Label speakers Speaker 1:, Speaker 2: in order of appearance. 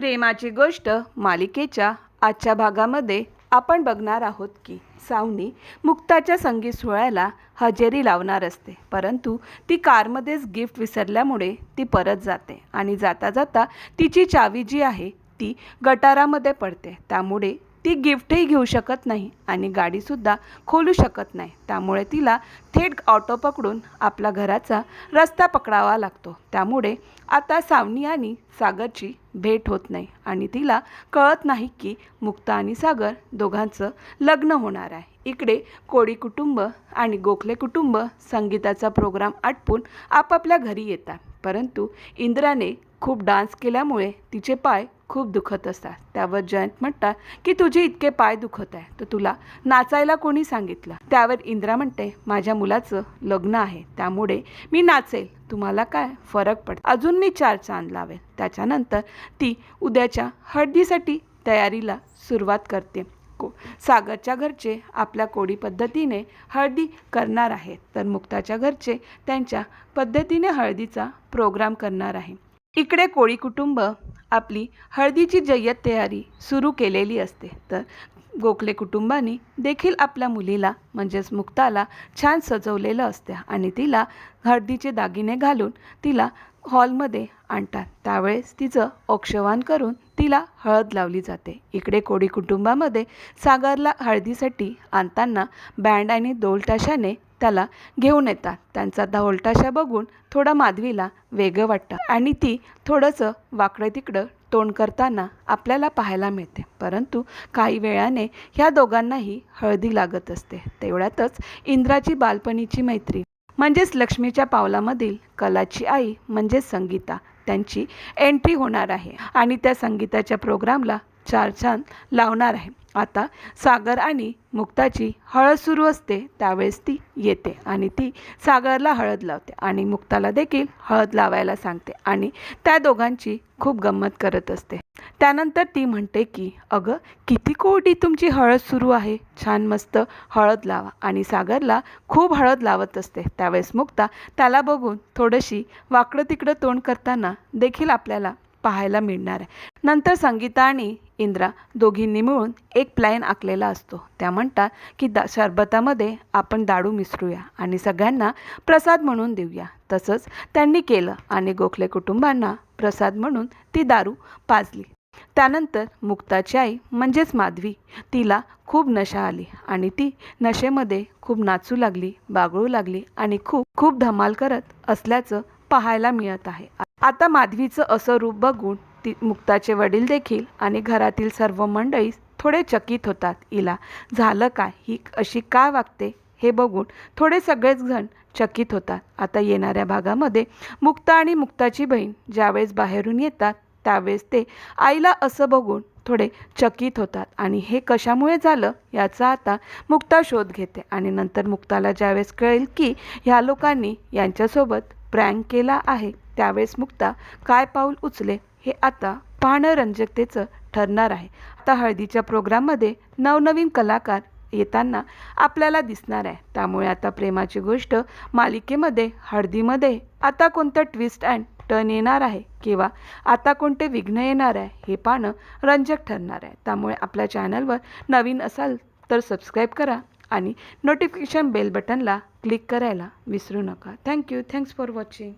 Speaker 1: प्रेमाची गोष्ट मालिकेच्या आजच्या भागामध्ये आपण बघणार आहोत की सावनी मुक्ताच्या संगीत सोहळ्याला हजेरी लावणार असते परंतु ती कारमध्येच गिफ्ट विसरल्यामुळे ती परत जाते आणि जाता जाता तिची चावी जी आहे ती गटारामध्ये पडते. त्यामुळे ती गिफ्टही घेऊ शकत नाही आणि गाडीसुद्धा खोलू शकत नाही. त्यामुळे तिला थेट ऑटो पकडून आपला घराचा रस्ता पकडावा लागतो. त्यामुळे आता सावनी आणि सागरची भेट होत नाही आणि तिला कळत नाही की मुक्ता आणि सागर दोघांचं लग्न होणार आहे. इकडे कोळी कुटुंब आणि गोखले कुटुंब संगीताचा प्रोग्राम आटपून आपापल्या घरी येतात. परंतु इंद्राने खूप डान्स केल्यामुळे तिचे पाय खूप दुखत असतात. त्यावर जयंत म्हणतात की तुझे इतके पाय दुखत आहे तर तुला नाचायला कोणी सांगितलं? त्यावर इंद्रा म्हणते माझ्या मुलाचं लग्न आहे त्यामुळे मी नाचेल. तुम्हाला काय फरक पड अजून मी चार चांद लावेल. त्याच्यानंतर ती उद्याच्या हळदीसाठी तयारीला सुरुवात करते. सागरच्या घरचे आपल्या कोळी पद्धतीने हळदी करणार आहेत. तर मुक्ताच्या घरचे त्यांच्या पद्धतीने हळदीचा प्रोग्राम करणार आहे. इकडे कोळी कुटुंब आपली हळदीची जय्यत तयारी सुरू केलेली असते. तर गोखले कुटुंबाने देखील आपल्या मुलीला म्हणजेच मुक्ताला छान सजवलेलं असते आणि तिला हळदीचे दागिने घालून तिला हॉलमध्ये आणतात. त्यावेळेस तिचं औक्षवान करून तिला हळद लावली जाते. इकडे कोळी कुटुंबामध्ये सागरला हळदीसाठी आणताना बँड आणि दोलताशाने त्याला घेऊन येतात. त्यांचा धोलताशा बघून थोडा माधवीला वेगळं वाटतं आणि ती थोडंसं वाकडं तिकडं तोंड करताना आपल्याला पाहायला मिळते. परंतु काही वेळाने ह्या दोघांनाही हळदी लागत असते. तेवढ्यातच इंद्राची बालपणीची मैत्री म्हणजेच लक्ष्मीच्या पावलामधील कलाची आई म्हणजेच संगीता त्यांची एंट्री होणार आहे. आणि त्या संगीताच्या प्रोग्रामला चार चांद लावणार आहे. आता सागर आणि मुक्ताची हळद सुरू असते त्यावेळेस ती येते आणि ती सागरला हळद लावते आणि मुक्ताला देखील हळद लावायला सांगते आणि त्या दोघांची खूप गंमत करत असते. त्यानंतर ती म्हणते की अगं किती कोटी तुमची हळद सुरू आहे? छान मस्त हळद लावा. आणि सागरला खूप हळद लावत असते. त्यावेळेस मुक्ता त्याला बघून थोडीशी वाकडं तिकडं तोंड करताना देखील आपल्याला पाहायला मिळणार आहे. नंतर संगीता आणि इंद्रा दोघींनी मिळून एक प्लॅन आखलेला असतो. त्या म्हणतात की दा सरबतामध्ये आपण दारू मिसळूया आणि सगळ्यांना प्रसाद म्हणून देऊया. तसंच त्यांनी केलं आणि गोखले कुटुंबांना प्रसाद म्हणून ती दारू पाजली. त्यानंतर मुक्ताची आई म्हणजेच माधवी तिला खूप नशा आली आणि ती नशेमध्ये खूप नाचू लागली बागळू लागली आणि खूप खूप धमाल करत असल्याचं पाहायला मिळत आहे. आता माधवीचं असं रूप बघून ती मुक्ताचे वडील देखील आणि घरातील सर्व मंडळी थोडे चकित होतात. हिला झालं काय? ही अशी का वागते? हे बघून थोडे सगळेच जण चकित होतात. आता येणाऱ्या भागामध्ये मुक्ता आणि मुक्ताची बहीण ज्यावेळेस बाहेरून येतात त्यावेळेस ते आईला असं बघून थोडे चकित होतात. आणि हे कशामुळे झालं याचा आता मुक्ता शोध घेते आणि नंतर मुक्ताला ज्यावेळेस कळेल की ह्या लोकांनी यांच्यासोबत प्रँक केला आहे त्यावेळेस मुक्ता काय पाऊल उचले हे आता पाहणं रंजकतेचं ठरणार आहे. आता हळदीच्या प्रोग्राममध्ये नवनवीन कलाकार येताना आपल्याला दिसणार आहे. त्यामुळे आता प्रेमाची गोष्ट मालिकेमध्ये हळदीमध्ये आता कोणतं ट्विस्ट अँड टर्न येणार आहे किंवा आता कोणते विघ्न येणार आहे हे पाहणं रंजक ठरणार आहे. त्यामुळे आपल्या चॅनलवर नवीन असाल तर सबस्क्राईब करा आणि नोटिफिकेशन बेल बटनला क्लिक करायला विसरू नका. Thank you thanks for watching